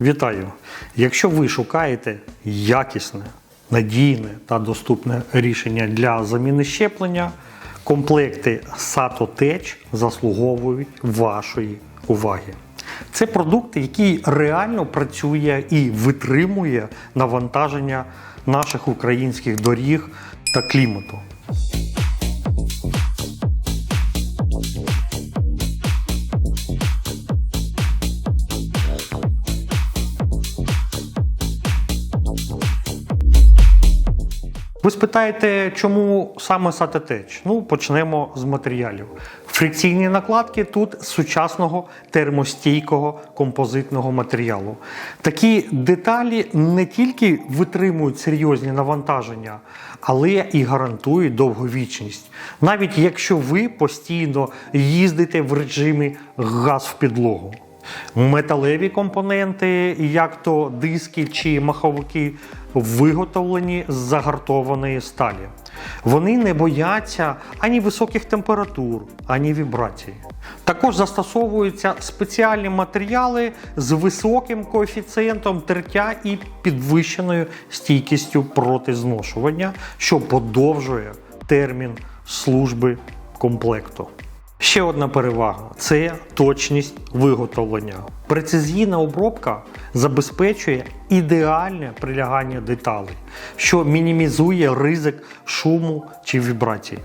Вітаю! Якщо ви шукаєте якісне, надійне та доступне рішення для заміни щеплення, комплекти Tech заслуговують вашої уваги. Це продукт, який реально працює і витримує навантаження наших українських доріг та клімату. Ви спитаєте, чому саме сатетеч? Ну, почнемо з матеріалів. Фрикційні накладки тут сучасного термостійкого композитного матеріалу. Такі деталі не тільки витримують серйозні навантаження, але і гарантують довговічність. Навіть якщо ви постійно їздите в режимі газ в підлогу. Металеві компоненти, як то диски чи маховики, виготовлені з загартованої сталі. Вони не бояться ані високих температур, ані вібрацій. Також застосовуються спеціальні матеріали з високим коефіцієнтом тертя і підвищеною стійкістю проти зношування, що подовжує термін служби комплекту. Ще одна перевага це точність виготовлення. Прецизійна обробка забезпечує ідеальне прилягання деталей, що мінімізує ризик шуму чи вібрацій.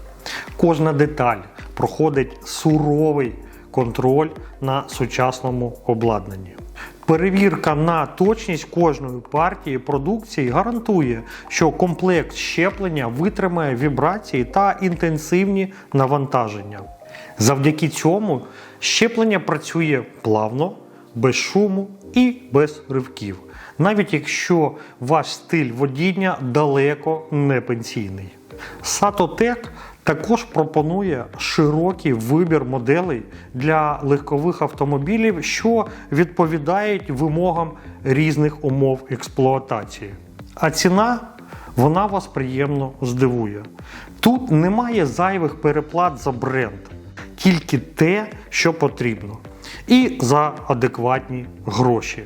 Кожна деталь проходить суровий контроль на сучасному обладнанні. Перевірка на точність кожної партії продукції гарантує, що комплект щеплення витримає вібрації та інтенсивні навантаження. Завдяки цьому щеплення працює плавно, без шуму і без ривків, навіть якщо ваш стиль водіння далеко не пенсійний. Сатотек також пропонує широкий вибір моделей для легкових автомобілів, що відповідають вимогам різних умов експлуатації. А ціна вона вас приємно здивує. Тут немає зайвих переплат за бренд, тільки те, що потрібно, і за адекватні гроші.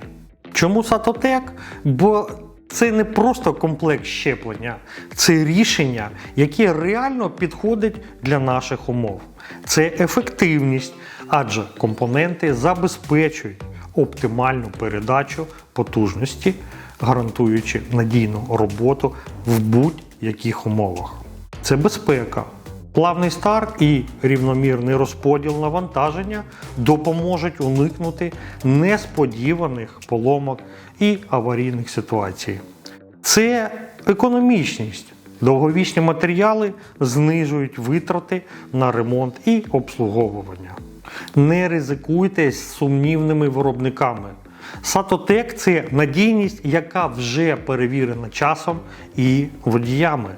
Чому Сатотек? Бо це не просто комплект щеплення, це рішення, яке реально підходить для наших умов. Це ефективність, адже компоненти забезпечують оптимальну передачу потужності, гарантуючи надійну роботу в будь-яких умовах. Це безпека. Плавний старт і рівномірний розподіл навантаження допоможуть уникнути несподіваних поломок і аварійних ситуацій. Це економічність. Довговічні матеріали знижують витрати на ремонт і обслуговування. Не ризикуйте з сумнівними виробниками. Сатотек це надійність, яка вже перевірена часом і водіями.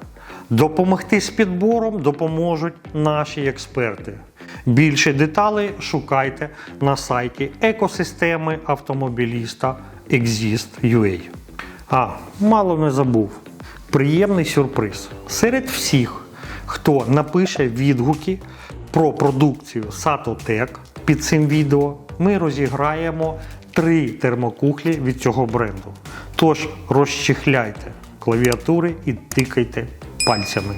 Допомогти з підбором допоможуть наші експерти. Більше деталей шукайте на сайті екосистеми автомобіліста Exist.ua. А, мало не забув. Приємний сюрприз. Серед всіх, хто напише відгуки про продукцію Satotec під цим відео, ми розіграємо три термокухлі від цього бренду. Тож розчехляйте клавіатури і тикайте пальцями.